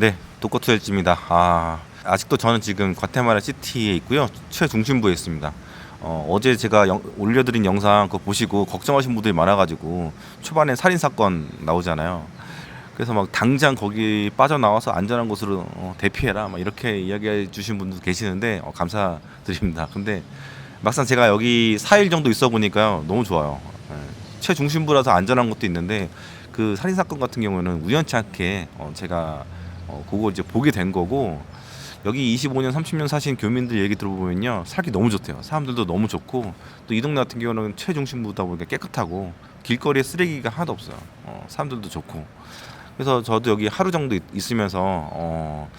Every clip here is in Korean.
네, 독거투일지입니다. 아, 아직도 저는 지금 과테마라 시티에 있고요. 최중심부에 있습니다. 어, 어제 제가 영- 올려드린 영상 그거 보시고 걱정하신 분들이 많아가지고 초반에 살인 사건 나오잖아요. 그래서 막 당장 거기 빠져나와서 안전한 곳으로 어, 대피해라 막 이렇게 이야기해 주신 분도 계시는데 어, 감사드립니다. 근데 막상 제가 여기 4일 정도 있어 보니까요 너무 좋아요. 예, 최중심부라서 안전한 것도 있는데 그 살인 사건 같은 경우는 우연치 않게 어, 제가 어, 그거 이제 보게 된 거고 여기 25년 30년 사신 교민들 얘기 들어보면요 살기 너무 좋대요. 사람들도 너무 좋고 또 이 동네 같은 경우는 최중심부다 보니까 깨끗하고 길거리에 쓰레기가 하나도 없어요. 어, 사람들도 좋고. 그래서 저도 여기 하루 정도 있, 있으면서 어,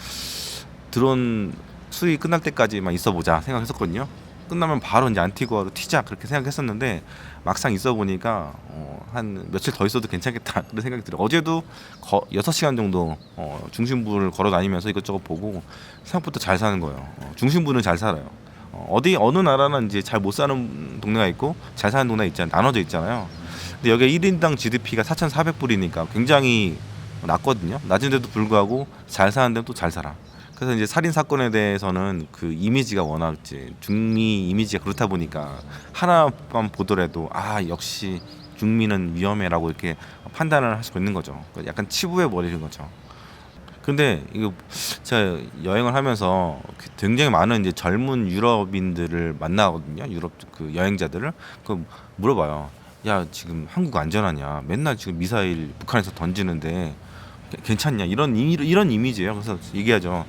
드론 수리 끝날 때까지만 있어 보자 생각했었거든요 끝나면 바로 이제 안티구아로 튀자 그렇게 생각했었는데 막상 있어 보니까 어, 한 며칠 더 있어도 괜찮겠다 그런 생각이 들어요. 어제도 거, 6시간 정도 어, 중심부를 걸어 다니면서 이것저것 보고 생각보다 잘 사는 거예요. 어, 중심부는 잘 살아요. 어, 어디 어느 나라는 이제 잘 못 사는 동네가 있고 잘 사는 동네가 있잖아요. 나눠져 있잖아요. 근데 여기 1인당 GDP가 4,400불이니까 굉장히 낮거든요. 낮은데도 불구하고 잘 사는 데는 또 잘 살아. 그래서 이제 살인 사건에 대해서는 그 이미지가 워낙 이제 중미 이미지가 그렇다 보니까 하나만 보더라도 아 역시 중미는 위험해라고 이렇게 판단을 할수 있는 거죠. 그 약간 치부해 버리는 거죠. 근데 이거 제가 여행을 하면서 그 굉장히 많은 이제 젊은 유럽인들을 만나거든요. 유럽 그 여행자들을 그 물어봐요. 야 지금 한국 안전하냐? 맨날 지금 미사일 북한에서 던지는데 게- 괜찮냐? 이런 이, 이런 이미지예요. 그래서 얘기하죠.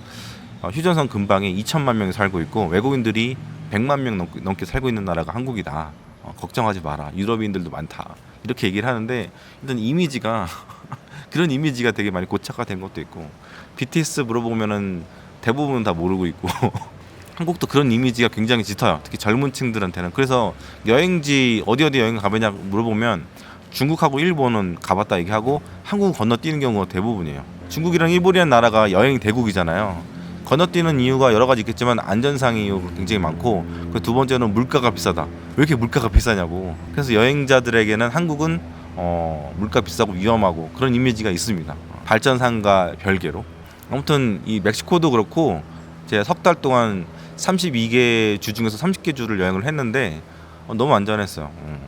어, 휴전선 근방에 2천만 명이 살고 있고 외국인들이 100만 명 넘게, 넘게 살고 있는 나라가 한국이다. 어, 걱정하지 마라. 유럽인들도 많다. 이렇게 얘기를 하는데 일단 이미지가 그런 이미지가 되게 많이 고착화 된 것도 있고 BTS 물어보면은 대부분 다 모르고 있고 한국도 그런 이미지가 굉장히 짙어요. 특히 젊은 층들한테는. 그래서 여행지 어디 어디 여행 가보냐 물어보면 중국하고 일본은 가봤다 얘기하고 한국 건너뛰는 경우가 대부분이에요. 중국이랑 일본이라는 나라가 여행 대국이잖아요. 건너뛰는 이유가 여러 가지 있겠지만 안전상의 이유가 굉장히 많고 그 두 번째는 물가가 비싸다. 왜 이렇게 물가가 비싸냐고. 그래서 여행자들에게는 한국은 어, 물가 비싸고 위험하고 그런 이미지가 있습니다. 발전상과 별개로. 아무튼 이 멕시코도 그렇고 제가 석 달 동안 32개 주 중에서 30개 주를 여행을 했는데 어, 너무 안전했어요. 음.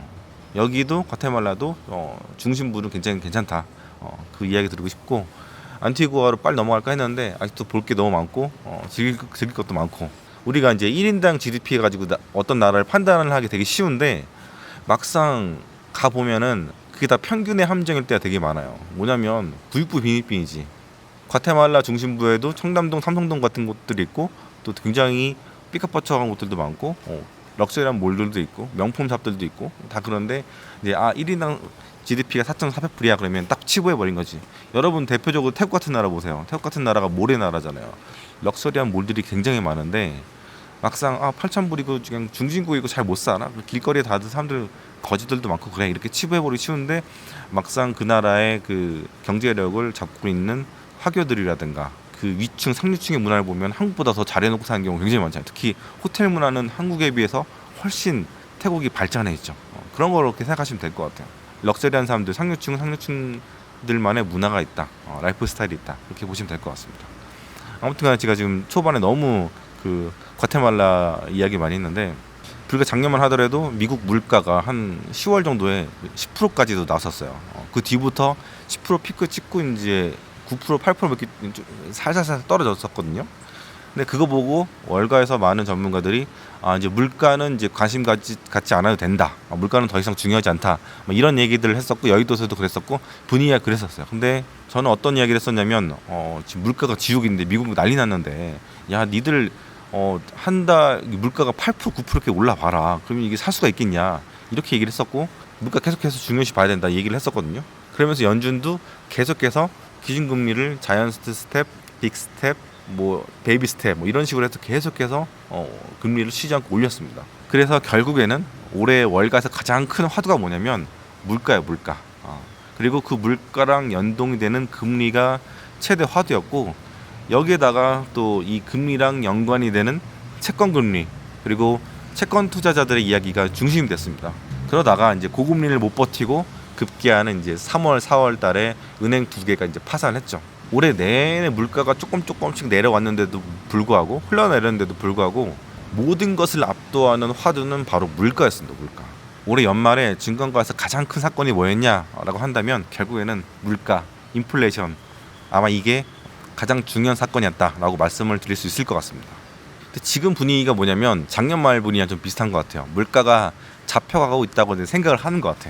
여기도 과테말라도 어, 중심부는 굉장히 괜찮다. 어, 그 이야기 드리고 싶고 안티구아로 빨리 넘어갈까 했는데 아직도 볼 게 너무 많고 어, 즐길, 즐길 것도 많고 우리가 이제 1인당 GDP 가지고 나- 어떤 나라를 판단을 하기 되게 쉬운데 막상 가 보면은 그게 다 평균의 함정일 때가 되게 많아요. 뭐냐면 부익부 빈익빈이지. 과테말라 중심부에도 청담동, 삼성동 같은 곳들이 있고 또 굉장히 삐까뻔쩍한 곳들도 많고 어, 럭셔리한 몰들도 있고 명품 샵들도 있고 다 그런데 이제 아 1인당 GDP가 4,400불이야 그러면 딱 치부해 버린 거지. 여러분 대표적으로 태국 같은 나라 보세요. 태국 같은 나라가 모래 나라잖아요. 럭셔리한 몰들이 굉장히 많은데 막상 아 8,000불이고 그냥 중진국이고 잘 못. 그 길거리에 다들 사람들 거지들도 많고 그래 이렇게 치부해 버리기 쉬운데 막상 그 나라의 그 경제력을 잡고 있는 화교들이라든가 그 위층 상류층의 문화를 보면 한국보다 더 잘해놓고 사는 경우 가 굉장히 많잖아요. 특히 호텔 문화는 한국에 비해서 훨씬 태국이 발전해 있죠. 어, 그런 걸 그렇게 생각하시면 될 것 같아요. 럭셔리한 사람들 상류층 상류층들만의 문화가 있다. 어, 라이프 스타일이 있다. 그렇게 보시면 될 것 같습니다. 아무튼간 제가 지금 초반에 너무 그 과테말라 이야기 많이 했는데 불과 작년만 하더라도 미국 물가가 한 10월 정도에 10%까지도 나섰어요. 어, 그 뒤부터 10% 피크 찍고 이제 9% 8% 이렇게 좀 살살살 떨어졌었거든요. 근데 그거 보고 월가에서 많은 전문가들이 아 이제 물가는 이제 관심 갖지 갖지 않아도 된다. 아, 물가는 더 이상 중요하지 않다. 뭐 이런 얘기들을 했었고 여의도에서도 그랬었고 분위기가 그랬었어요. 근데 저는 어떤 이야기를 했었냐면 어 지금 물가가 지옥인데 미국 난리 났는데 야 니들 어 한 달 물가가 8% 9% 이렇게 올라봐라. 그러면 이게 살 수가 있겠냐? 이렇게 얘기를 했었고 물가 계속해서 중요시 봐야 된다 얘기를 했었거든요. 그러면서 연준도 계속해서 기준금리를 자이언트 스텝, 빅 스텝, 뭐 베이비 스텝 뭐 이런 식으로 해서 계속해서 어, 금리를 쉬지 않고 올렸습니다. 그래서 결국에는 올해 월가에서 가장 큰 화두가 뭐냐면 물가예요, 물가. 어. 그리고 그 물가랑 연동이 되는 금리가 최대 화두였고 여기에다가 또 이 금리랑 연관이 되는 채권 금리 그리고 채권 투자자들의 이야기가 중심이 됐습니다. 그러다가 이제 고금리를 못 버티고 급기야는 이제 3월, 4월 달에 은행 두 개가 이제 파산했죠. 올해 내내 물가가 조금 조금씩 내려왔는데도 불구하고 흘러내렸는데도 불구하고 모든 것을 압도하는 화두는 바로 물가였습니다. 물가. 올해 연말에 증권가에서 가장 큰 사건이 뭐였냐라고 한다면 결국에는 물가, 인플레이션 아마 이게 가장 중요한 사건이었다라고 말씀을 드릴 수 있을 것 같습니다. 근데 지금 분위기가 뭐냐면 작년 말 분위기랑 좀 비슷한 것 같아요. 물가가 잡혀가고 있다고 생각을 하는 것 같아.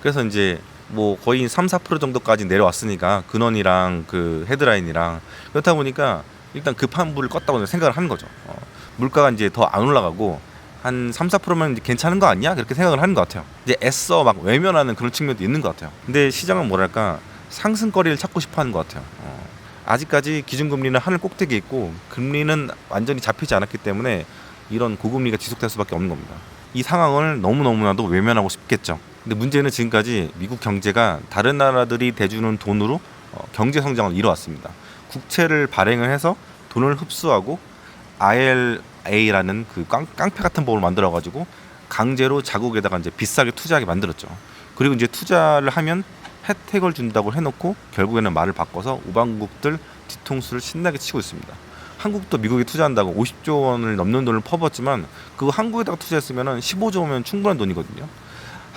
그래서 이제 뭐 거의 3, 4% 정도까지 내려왔으니까 근원이랑 그 헤드라인이랑 그렇다 보니까 일단 급한 불을 껐다고 생각을 하는 거죠. 어, 물가가 이제 더 안 올라가고 한 3, 4%면 이제 괜찮은 거 아니야? 그렇게 생각을 하는 것 같아요. 이제 애써 막 외면하는 그런 측면도 있는 것 같아요. 근데 시장은 뭐랄까 상승거리를 찾고 싶어 하는 것 같아요. 어, 아직까지 기준금리는 하늘 꼭대기에 있고 금리는 완전히 잡히지 않았기 때문에 이런 고금리가 지속될 수밖에 없는 겁니다. 이 상황을 너무너무나도 외면하고 싶겠죠. 근데 문제는 지금까지 미국 경제가 다른 나라들이 대주는 돈으로 어, 경제 성장을 이뤄왔습니다. 국채를 발행을 해서 돈을 흡수하고 ILA라는 그 깡, 깡패 같은 법을 만들어 가지고 강제로 자국에다가 이제 비싸게 투자하게 만들었죠. 그리고 이제 투자를 하면 혜택을 준다고 해놓고 결국에는 말을 바꿔서 우방국들 뒤통수를 신나게 치고 있습니다. 한국도 미국에 투자한다고 50조 원을 넘는 돈을 퍼붓지만 그거 한국에다가 투자했으면 15조 원면 충분한 돈이거든요.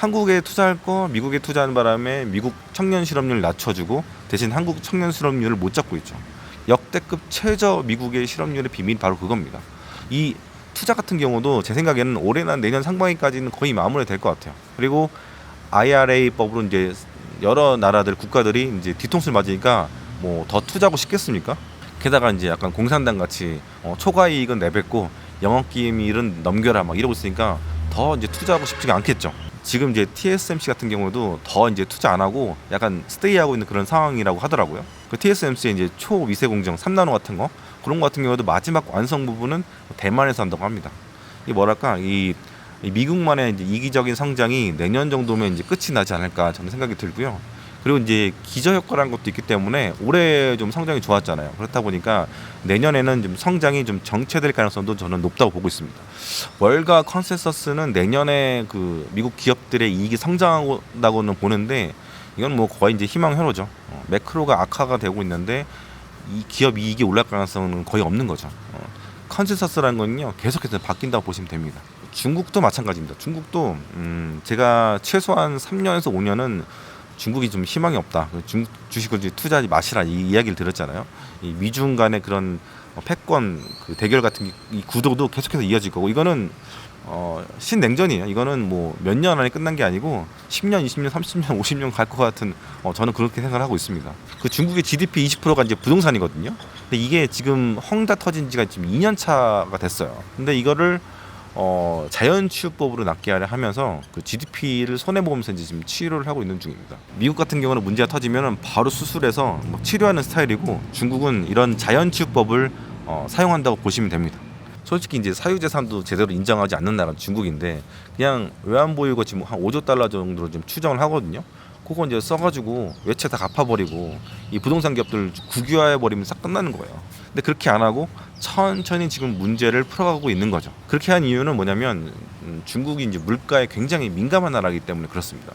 한국에 투자할 거 미국에 투자하는 바람에 미국 청년 실업률 낮춰주고 대신 한국 청년 실업률을 못 잡고 있죠. 역대급 최저 미국의 실업률의 비밀이 바로 그겁니다. 이 투자 같은 경우도 제 생각에는 올해나 내년 상반기까지는 거의 마무리될 것 같아요. 그리고 IRA법으로 이제 여러 나라들 국가들이 이제 뒤통수를 맞으니까 뭐 더 투자하고 싶겠습니까? 게다가 이제 약간 공산당 같이 어, 초과 이익은 내뱉고 영업 기밀은 넘겨라 막 이러고 있으니까 더 이제 투자하고 싶지가 않겠죠. 지금 이제 TSMC 같은 경우도 더 이제 투자 안 하고 약간 스테이하고 있는 그런 상황이라고 하더라고요. 그 TSMC의 이제 초미세 공정 3나노 같은 거 그런 거 같은 경우도 마지막 완성 부분은 대만에서 한다고 합니다. 이 뭐랄까 이, 이 미국만의 이제 이기적인 성장이 내년 정도면 이제 끝이 나지 않을까 저는 생각이 들고요. 그리고 이제 기저 효과라는 것도 있기 때문에 올해 좀 성장이 좋았잖아요. 그렇다 보니까 내년에는 좀 성장이 좀 정체될 가능성도 저는 높다고 보고 있습니다. 월가 컨센서스는 내년에 그 미국 기업들의 이익이 성장한다고는 보는데 이건 뭐 거의 이제 희망 회로죠. 어, 매크로가 악화가 되고 있는데 이 기업 이익이 올라갈 가능성은 거의 없는 거죠. 어, 컨센서스라는 건요 계속해서 바뀐다고 보시면 됩니다. 중국도 마찬가지입니다. 중국도 음, 제가 최소한 3년에서 5년은 중국이 좀 희망이 없다. 중국 주식을 이제 투자하지 마시라 이 이야기를 들었잖아요. 이 미중 간의 그런 어, 패권 그 대결 같은 게- 이 구도도 계속해서 이어질 거고 이거는 어, 신냉전이에요. 이거는 뭐 몇 년 안에 끝난 게 아니고 10년, 20년, 30년, 50년 갈 것 같은 어, 저는 그렇게 생각을 하고 있습니다. 그 중국의 GDP 20%가 이제 부동산이거든요. 근데 이게 지금 헝다 터진 지가 지금 2년 차가 됐어요. 근데 이거를 어, 자연 치유법으로 하려 하면서 그 GDP를 손해 보면서 이제 지금 치료를 하고 있는 중입니다. 미국 같은 경우는 문제가 터지면은 바로 수술해서 막 치료하는 스타일이고 중국은 이런 자연 치유법을 어, 사용한다고 보시면 됩니다. 솔직히 이제 사유재산도 제대로 인정하지 않는 나라는 중국인데 그냥 외환보유고 지금 한 5조 달러 정도로 지금 추정을 하거든요. 그거 이제 써가지고 외채 다 갚아버리고 이 부동산 기업들 국유화해 버리면 싹 끝나는 거예요. 근데 그렇게 안 하고 천천히 지금 문제를 풀어가고 있는 거죠. 그렇게 한 이유는 뭐냐면 음, 중국이 이제 물가에 굉장히 민감한 나라이기 때문에 그렇습니다.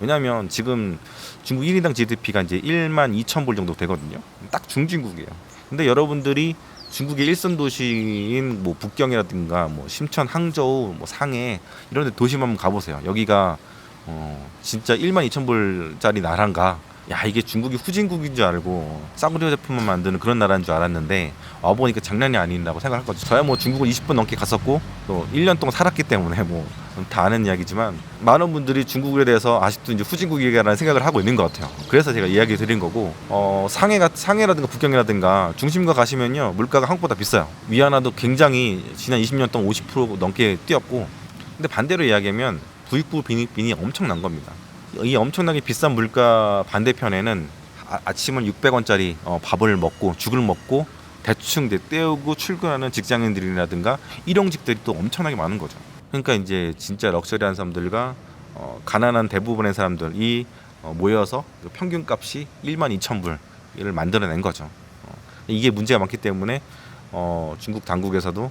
왜냐하면 지금 중국 1인당 GDP가 이제 1만 2천 불 정도 되거든요. 딱 중진국이에요. 근데 여러분들이 중국의 일선 도시인 뭐 북경이라든가 뭐 심천, 항저우, 뭐 상해 이런 데 도시만 가보세요. 여기가 어 진짜 1만 2천 불짜리 나라인가? 야 이게 중국이 후진국인 줄 알고 싸구려 제품만 만드는 그런 나라인 줄 알았는데 와 보니까 장난이 아닌다고 생각할 거죠. 저야 뭐 중국을 20분 넘게 갔었고 또 1년 동안 살았기 때문에 뭐 다 아는 이야기지만 많은 분들이 중국에 대해서 아직도 이제 후진국이라는 생각을 하고 있는 것 같아요. 그래서 제가 이야기 드린 거고 어, 상해가 상해라든가 북경이라든가 중심가 가시면요 물가가 한국보다 비싸요. 위안화도 굉장히 지난 20년 동안 50% 넘게 뛰었고 근데 반대로 이야기하면 부익부 빈익빈이 엄청난 겁니다. 이 엄청나게 비싼 물가 반대편에는 아, 아침은 600원짜리 어, 밥을 먹고 죽을 먹고 대충 때우고 출근하는 직장인들이라든가 일용직들이 또 엄청나게 많은 거죠. 그러니까 이제 진짜 럭셔리한 사람들과 어, 가난한 대부분의 사람들이 어, 모여서 그 평균 값이 1만 2천 불을 만들어낸 거죠. 어, 이게 문제가 많기 때문에 어, 중국 당국에서도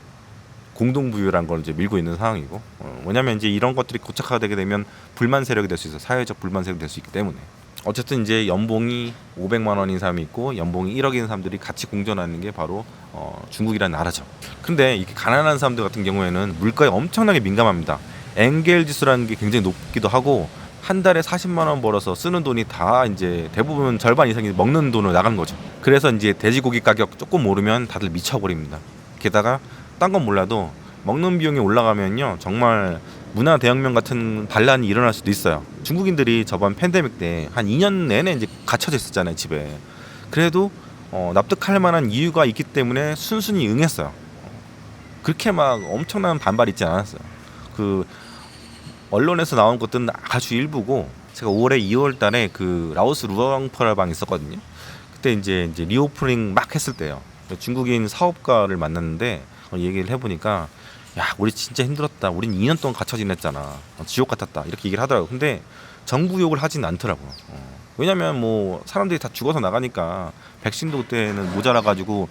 공동부유란 걸 이제 밀고 있는 상황이고 어, 왜냐하면 이제 이런 것들이 고착화되게 되면 불만 세력이 될 수 있어 요 사회적 불만 세력이 될 수 있기 때문에 어쨌든 이제 연봉이 500만 원인 사람이 있고 연봉이 1억인 사람들이 같이 공존하는 게 바로 어, 중국이라는 나라죠. 근데 이렇게 가난한 사람들 같은 경우에는 물가에 엄청나게 민감합니다. 엔겔 지수라는 게 굉장히 높기도 하고 한 달에 40만 원 벌어서 쓰는 돈이 다 이제 대부분 절반 이상이 먹는 돈으로 나간 거죠. 그래서 이제 돼지고기 가격 조금 오르면 다들 미쳐버립니다. 게다가 딴 건 몰라도 먹는 비용이 올라가면요 정말 문화 대혁명 같은 반란이 일어날 수도 있어요. 중국인들이 저번 팬데믹 때 한 2년 내내 이제 갇혀져 있었잖아요 집에. 그래도 어, 납득할 만한 이유가 있기 때문에 순순히 응했어요. 그렇게 막 엄청난 반발이 있지 않았어요. 그 언론에서 나온 것들은 아주 일부고 제가 올해 2월 달에 그 라오스 루앙프라방 있었거든요. 그때 이제 이제 리오프닝 막 했을 때요. 중국인 사업가를 만났는데 어, 얘기를 해보니까 야 우리 진짜 힘들었다. 우린 2년 동안 갇혀 지냈잖아. 어, 지옥 같았다. 이렇게 얘기를 하더라고. 근데 정부 욕을 하진 않더라고요. 어. 왜냐면 뭐 사람들이 다 죽어서 나가니까 백신도 그때는 모자라 가지고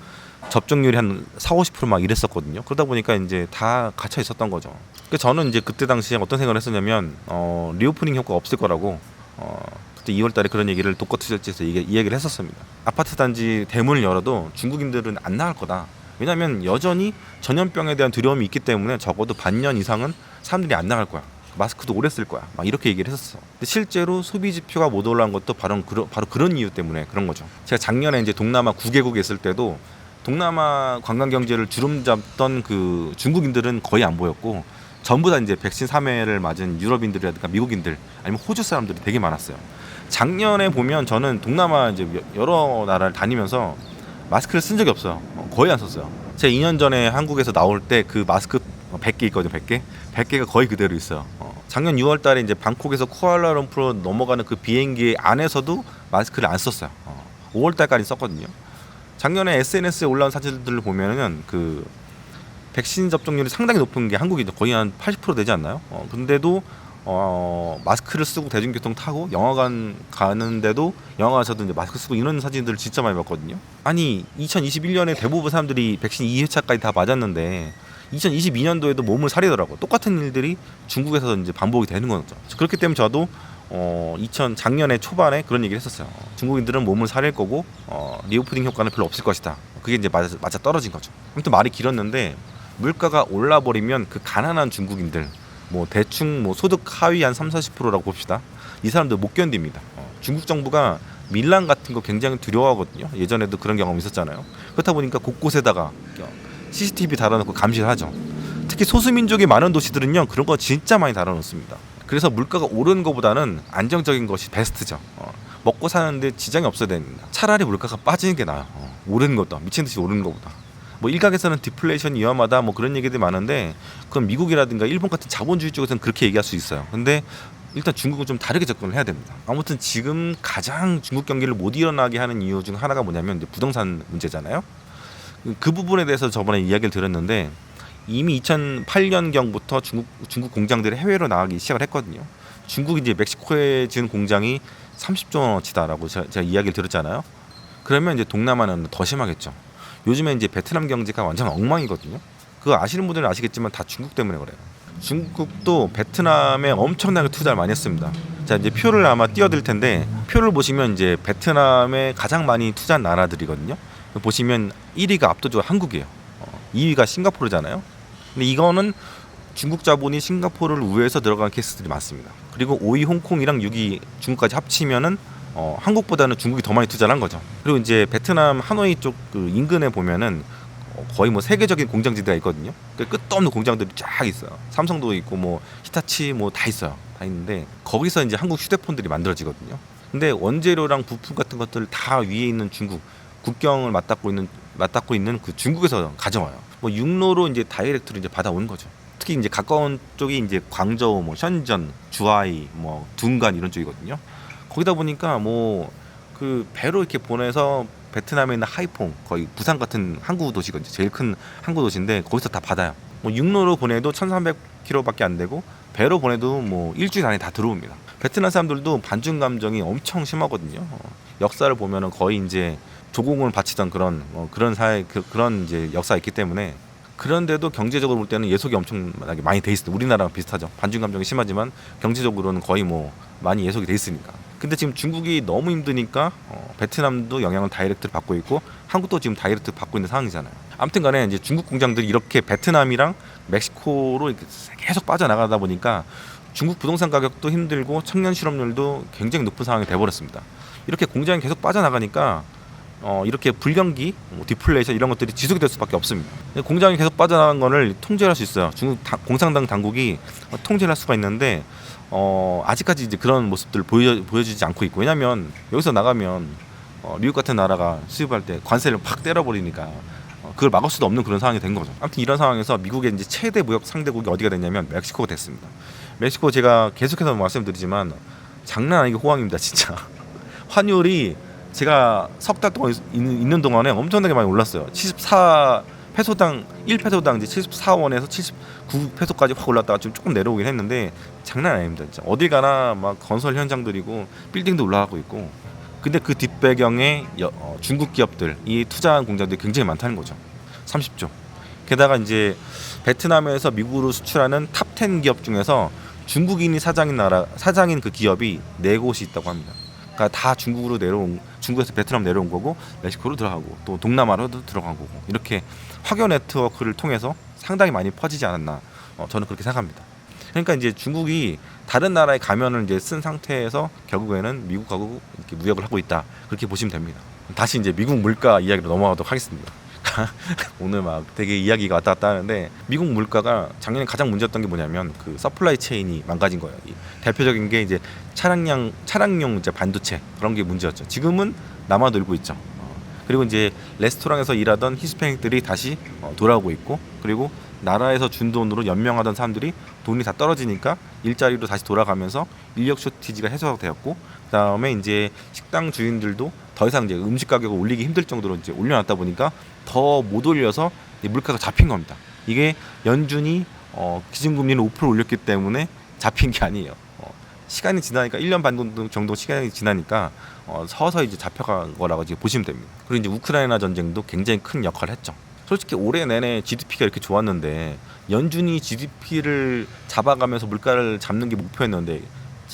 접종률이 한 4, 50%막 이랬었거든요. 그러다 보니까 이제 다 갇혀 있었던 거죠. 그 저는 이제 그때 당시에 어떤 생각을 했었냐면 어, 리오프닝 효과 없을 거라고 어, 그때 2월 달에 그런 얘기를 독거투절지에서 이, 이 얘기를 했었습니다. 아파트 단지 대문을 열어도 중국인들은 안 나갈 거다. 왜냐하면 여전히 전염병에 대한 두려움이 있기 때문에 적어도 반년 이상은 사람들이 안 나갈 거야. 마스크도 오래 쓸 거야. 막 이렇게 얘기를 했었어. 근데 실제로 소비 지표가 못 올라온 것도 바로 그런 바로 그런 이유 때문에 그런 거죠. 제가 작년에 이제 동남아 9개국에 있을 때도 동남아 관광 경제를 주름 잡던 그 중국인들은 거의 안 보였고 전부 다 이제 백신 3회를 맞은 유럽인들이라든가 미국인들 아니면 호주 사람들이 되게 많았어요. 작년에 보면 저는 동남아 이제 여러 나라를 다니면서 마스크를 쓴 적이 없어요. 어, 거의 안 썼어요. 제가 2년 전에 한국에서 나올 때 그 마스크 100개 있거든요. 100개. 100개가 거의 그대로 있어요. 어, 작년 6월 달에 이제 방콕에서 쿠알라룸푸르 넘어가는 그 비행기 안에서도 마스크를 안 썼어요. 어, 5월 달까지 썼거든요. 작년에 SNS에 올라온 사진들을 보면은 그 백신 접종률이 상당히 높은 게 한국이 거의 한 80% 되지 않나요? 어, 근데도 어, 마스크를 쓰고 대중교통 타고 영화관 가는데도 영화관에서도 이제 마스크 쓰고 이런 사진들을 진짜 많이 봤거든요. 아니 2021년에 대부분 사람들이 백신 2회차까지 다 맞았는데 2022년도에도 몸을 사리더라고. 똑같은 일들이 중국에서 이제 반복이 되는 거죠. 그렇기 때문에 저도 어, 2000 작년에 초반에 그런 얘기를 했었어요. 중국인들은 몸을 사릴 거고 어, 리오프닝 효과는 별로 없을 것이다. 그게 이제 맞아, 맞아 떨어진 거죠. 아무튼 말이 길었는데 물가가 올라 버리면 그 가난한 중국인들 뭐 대충 뭐 소득 하위 한 3, 40%라고 봅시다. 이 사람들 못 견딥니다. 어, 중국 정부가 밀란 같은 거 굉장히 두려워하거든요. 예전에도 그런 경험 있었잖아요. 그렇다 보니까 곳곳에다가 CCTV 달아놓고 감시를 하죠. 특히 소수민족이 많은 도시들은요 그런 거 진짜 많이 달아놓습니다. 그래서 물가가 오르는 것보다는 안정적인 것이 베스트죠. 어, 먹고 사는데 지장이 없어야 됩니다. 차라리 물가가 빠지는 게 나아요. 어, 오르는 것도 미친 듯이 오르는 것보다. 뭐 일각에서는 디플레이션이 위험하다 뭐 그런 얘기들이 많은데 그건 미국이라든가 일본 같은 자본주의 쪽에서는 그렇게 얘기할 수 있어요. 근데 일단 중국은 좀 다르게 접근을 해야 됩니다. 아무튼 지금 가장 중국 경기를 못 일어나게 하는 이유 중 하나가 뭐냐면 이제 부동산 문제잖아요. 그 부분에 대해서 저번에 이야기를 드렸는데 이미 2008년 경부터 중국 중국 공장들이 해외로 나가기 시작을 했거든요. 중국이 이제 멕시코에 지은 공장이 30조 원어치다라고 제가, 제가 이야기를 드렸잖아요. 그러면 이제 동남아는 더 심하겠죠. 요즘에 이제 베트남 경제가 완전 엉망이거든요. 그거 아시는 분들은 아시겠지만 다 중국 때문에 그래요. 중국도 베트남에 엄청나게 투자를 많이 했습니다. 자 이제 표를 아마 띄워드릴 텐데 표를 보시면 이제 베트남에 가장 많이 투자한 나라들이거든요. 보시면 1위가 압도적으로 한국이에요. 어, 2위가 싱가포르잖아요. 근데 이거는 중국 자본이 싱가포르를 우회해서 들어간 케이스들이 많습니다. 그리고 5위 홍콩이랑 6위 중국까지 합치면은 어, 한국보다는 중국이 더 많이 투자를 한 거죠. 그리고 이제 베트남 하노이 쪽 그 인근에 보면은 어, 거의 뭐 세계적인 공장지대가 있거든요. 그 끝도 없는 공장들이 쫙 있어요. 삼성도 있고 뭐 히타치 뭐 다 있어요. 다 있는데 거기서 이제 한국 휴대폰들이 만들어지거든요. 근데 원재료랑 부품 같은 것들 다 위에 있는 중국 국경을 맞닿고 있는 맞닿고 있는 그 중국에서 가져와요. 뭐 육로로 이제 다이렉트로 이제 받아오는 거죠. 특히 이제 가까운 쪽이 이제 광저우, 뭐 현전, 주하이, 뭐 둔간 이런 쪽이거든요. 거기다 보니까 뭐 그 배로 이렇게 보내서 베트남에 있는 하이퐁 거의 부산 같은 항구 도시거든요. 제일 큰 항구 도시인데 거기서 다 받아요. 뭐 육로로 보내도 1,300km밖에 안 되고 배로 보내도 뭐 일주일 안에 다 들어옵니다. 베트남 사람들도 반중 감정이 엄청 심하거든요. 어, 역사를 보면은 거의 이제 조공을 바치던 그런 어, 그런 사회 그, 그런 이제 역사 있기 때문에 그런데도 경제적으로 볼 때는 예속이 엄청나게 많이 돼 있어요. 우리나라랑 비슷하죠. 반중 감정이 심하지만 경제적으로는 거의 뭐 많이 예속이 돼 있으니까. 근데 지금 중국이 너무 힘드니까 어, 베트남도 영향을 다이렉트로 받고 있고 한국도 지금 다이렉트 받고 있는 상황이잖아요. 아무튼 간에 이제 중국 공장들이 이렇게 베트남이랑 멕시코로 계속 빠져나가다 보니까 중국 부동산 가격도 힘들고 청년 실업률도 굉장히 높은 상황이 돼버렸습니다. 이렇게 공장이 계속 빠져나가니까 어, 이렇게 불경기, 뭐 디플레이션 이런 것들이 지속이 될 수밖에 없습니다. 공장이 계속 빠져나간 거를 통제할 수 있어요. 중국 다- 공산당 당국이 어, 통제를 할 수가 있는데 어, 아직까지 이제 그런 모습들을 보여, 보여주지 않고 있고 왜냐하면 여기서 나가면 어, 미국 같은 나라가 수입할 때 관세를 팍 때려버리니까 어, 그걸 막을 수도 없는 그런 상황이 된 거죠. 아무튼 이런 상황에서 미국의 이제 최대 무역 상대국이 어디가 됐냐면 멕시코가 됐습니다. 멕시코 제가 계속해서 말씀드리지만 장난 아니게 호황입니다, 진짜. 환율이 제가 석 달 동안 있- 있는, 있는 동안에 엄청나게 많이 올랐어요. 74 페소당 1페소당 이제 74원에서 79페소까지 확 올랐다가 지금 조금 내려오긴 했는데 장난 아닙니다. 진짜 어딜 가나 막 건설 현장들이고 빌딩도 올라가고 있고 근데 그 뒷배경에 여- 어, 중국 기업들 이 투자한 공장들이 굉장히 많다는 거죠. 30조. 게다가 이제 베트남에서 미국으로 수출하는 탑 10 기업 중에서 중국인이 사장인 나라 사장인 그 기업이 네 곳이 있다고 합니다. 그러니까 다 중국으로 내려온 중국에서 베트남 내려온 거고 멕시코로 들어가고 또 동남아로도 들어간 거고 이렇게 화교 네트워크를 통해서 상당히 많이 퍼지지 않았나 어, 저는 그렇게 생각합니다. 그러니까 이제 중국이 다른 나라의 가면을 이제 쓴 상태에서 결국에는 미국하고 이렇게 무역을 하고 있다 그렇게 보시면 됩니다. 다시 이제 미국 물가 이야기로 넘어가도록 하겠습니다. 오늘 막 되게 이야기가 왔다 갔다 하는데 미국 물가가 작년에 가장 문제였던 게 뭐냐면 그 서플라이 체인이 망가진 거예요. 이 대표적인 게 이제 차량량 차량용 이제 반도체 그런 게 문제였죠. 지금은 남아 돌고 있죠. 어, 그리고 이제 레스토랑에서 일하던 히스패닉들이 다시 어, 돌아오고 있고 그리고 나라에서 준 돈으로 연명하던 사람들이 돈이 다 떨어지니까 일자리로 다시 돌아가면서 인력 쇼티지가 해소가 되었고 그다음에 이제 식당 주인들도 더 이상 이제 음식 가격을 올리기 힘들 정도로 이제 올려놨다 보니까 더 못 올려서 이 물가가 잡힌 겁니다. 이게 연준이 어, 기준금리를 5% 올렸기 때문에 잡힌 게 아니에요. 어, 시간이 지나니까 1년 반 정도- 시간이 지나니까 어, 서서히 이제 잡혀간 거라고 이제 보시면 됩니다. 그리고 이제 우크라이나 전쟁도 굉장히 큰 역할을 했죠. 솔직히 올해 내내 GDP가 이렇게 좋았는데 연준이 GDP를 잡아가면서 물가를 잡는 게 목표였는데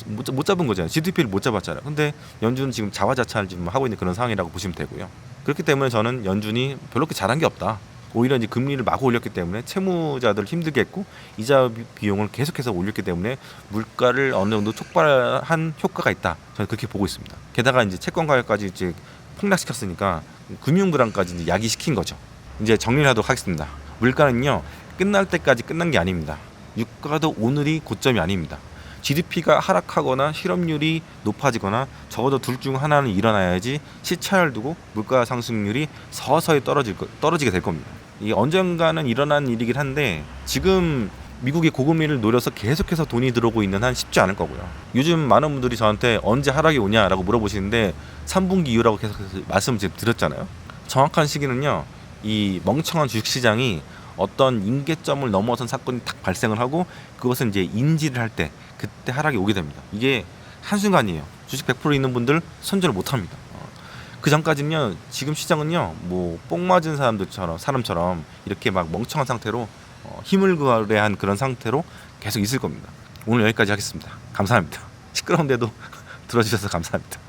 못, 잡- 못 잡은 거잖아요. GDP를 못 잡았잖아요. 근데 연준은 지금 자화자찬을 지금 하고 있는 그런 상황이라고 보시면 되고요. 그렇기 때문에 저는 연준이 별로 그렇게 잘한 게 없다. 오히려 이제 금리를 마구 올렸기 때문에 채무자들을 힘들게 했고 이자 비- 비용을 계속해서 올렸기 때문에 물가를 어느 정도 촉발한 효과가 있다. 저는 그렇게 보고 있습니다. 게다가 이제 채권 가격까지 이제 폭락시켰으니까 금융 불안까지 이제 야기시킨 거죠. 이제 정리를 하도록 하겠습니다. 물가는요 끝날 때까지 끝난 게 아닙니다. 유가도 오늘이 고점이 아닙니다. GDP가 하락하거나 실업률이 높아지거나 적어도 둘 중 하나는 일어나야지 시차를 두고 물가 상승률이 서서히 떨어질 거, 떨어지게 될 겁니다. 이게 언젠가는 일어난 일이긴 한데 지금 미국이 고금리를 노려서 계속해서 돈이 들어오고 있는 한 쉽지 않을 거고요. 요즘 많은 분들이 저한테 언제 하락이 오냐라고 물어보시는데 3분기 이후라고 계속해서 말씀을 드렸잖아요. 정확한 시기는요. 이 멍청한 주식시장이 어떤 임계점을 넘어선 사건이 딱 발생을 하고 그것은 이제 인지를 할 때 그때 하락이 오게 됩니다. 이게 한순간이에요. 주식 100% 있는 분들 손절을 못 합니다. 어, 그 전까지는요. 지금 시장은요. 뭐 뽕 맞은 사람들처럼 사람처럼 이렇게 막 멍청한 상태로 어, 힘을 구하려한 그런 상태로 계속 있을 겁니다. 오늘 여기까지 하겠습니다. 감사합니다. 시끄러운데도 들어주셔서 감사합니다.